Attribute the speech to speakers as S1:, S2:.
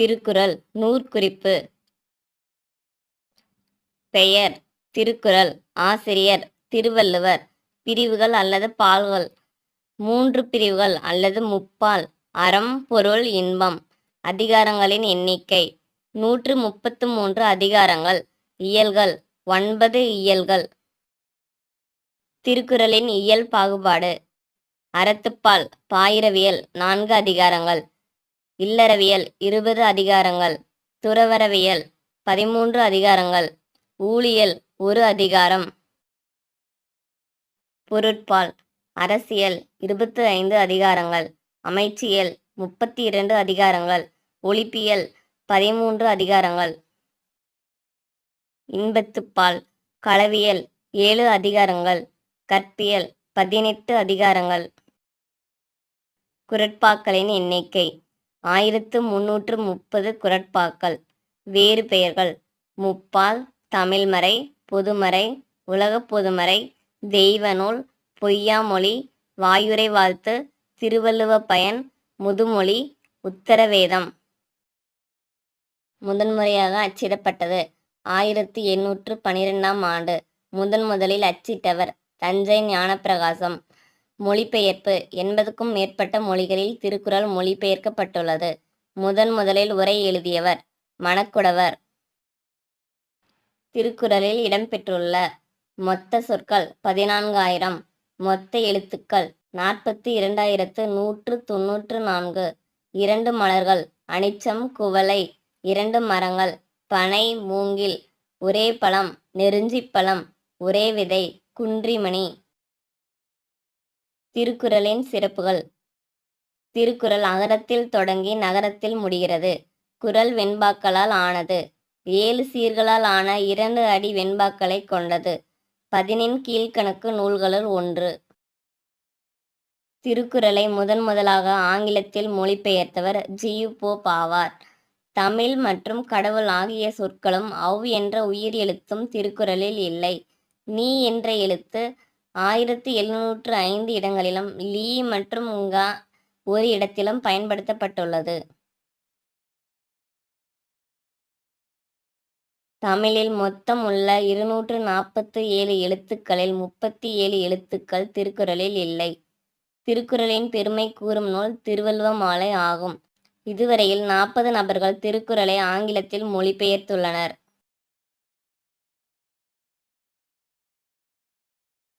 S1: திருக்குறள் நூற்குறிப்பு. பெயர் திருக்குறள். ஆசிரியர் திருவள்ளுவர். பிரிவுகள் அல்லது பால்கள். மூன்று பிரிவுகள் அல்லது முப்பால். அறம் பொருள் இன்பம். அதிகாரங்களின் எண்ணிக்கை. நூற்று முப்பத்து மூன்று அதிகாரங்கள். இயல்கள். ஒன்பது இயல்கள். திருக்குறளின் இயல் பாகுபாடு. அறத்துப்பால் பாயிரவியல். நான்கு அதிகாரங்கள். இல்லறவியல் இருபது அதிகாரங்கள். துறவரவியல் பதிமூன்று அதிகாரங்கள். ஊழியல் ஒரு அதிகாரம். பொருட்பால் அரசியல் இருபத்தி ஐந்து அதிகாரங்கள். அமைச்சியல் முப்பத்தி இரண்டு அதிகாரங்கள். ஒழிப்பியல் பதிமூன்று அதிகாரங்கள். இன்பத்துப்பால் களவியல் ஏழு அதிகாரங்கள். கற்பியல் பதினெட்டு அதிகாரங்கள். குரட்பாக்களின் எண்ணிக்கை. ஆயிரத்து முன்னூற்று முப்பது குரட்பாக்கள். வேறு பெயர்கள். முப்பால் தமிழ்மறை பொதுமறை உலகப் பொதுமறை தெய்வநூல் பொய்யாமொழி வாயுரை வாழ்த்து திருவள்ளுவ பயன் முதுமொழி உத்தரவேதம். முதன்முறையாக அச்சிடப்பட்டது. ஆயிரத்தி எண்ணூற்று பனிரெண்டாம் ஆண்டு. முதன் முதலில் அச்சிட்டவர் தஞ்சை ஞானப்பிரகாசம். மொழிபெயர்ப்பு எண்பதுக்கும் மேற்பட்ட மொழிகளில் திருக்குறள் மொழிபெயர்க்கப்பட்டுள்ளது. முதன் முதலில் உரை எழுதியவர் மணக்குடவர். திருக்குறளில் இடம்பெற்றுள்ள மொத்த சொற்கள் பதினான்காயிரம். மொத்த எழுத்துக்கள் நாற்பத்தி இரண்டாயிரத்து நூற்று தொன்னூற்று நான்கு. இரண்டு மலர்கள் அனிச்சம் குவளை இரண்டு மரங்கள் பனை மூங்கில் ஒரே பழம் நெருஞ்சிப்பழம் ஒரே விதை குன்றிமணி. திருக்குறளின் சிறப்புகள். திருக்குறள் அகரத்தில் தொடங்கி நகரத்தில் முடிகிறது. குறள் வெண்பாக்களால் ஆனது. ஏழு சீர்களால் ஆன இரண்டு அடி வெண்பாக்களை கொண்டது. பதினெண் கீழ்க்கணக்கு நூல்களுள் ஒன்று. திருக்குறளை முதன் முதலாக ஆங்கிலத்தில் மொழிபெயர்த்தவர் ஜியு போப் ஆவார். தமிழ் மற்றும் கடவுள் ஆகிய சொற்களும் அவ் என்ற உயிர் எழுத்தும் திருக்குறளில் இல்லை. நீ என்ற எழுத்து ஆயிரத்தி எழுநூற்று ஐந்து இடங்களிலும் லீ மற்றும் உங்கா ஒரு இடத்திலும் பயன்படுத்தப்பட்டுள்ளது. தமிழில் மொத்தம் உள்ள இருநூற்று நாற்பத்து ஏழு எழுத்துக்களில் முப்பத்தி ஏழு எழுத்துக்கள் திருக்குறளில் இல்லை. திருக்குறளின் பெருமை கூறும் நூல் திருவள்ளுவ மாலை ஆகும். இதுவரையில் நாற்பது நபர்கள் திருக்குறளை ஆங்கிலத்தில் மொழிபெயர்த்துள்ளனர்.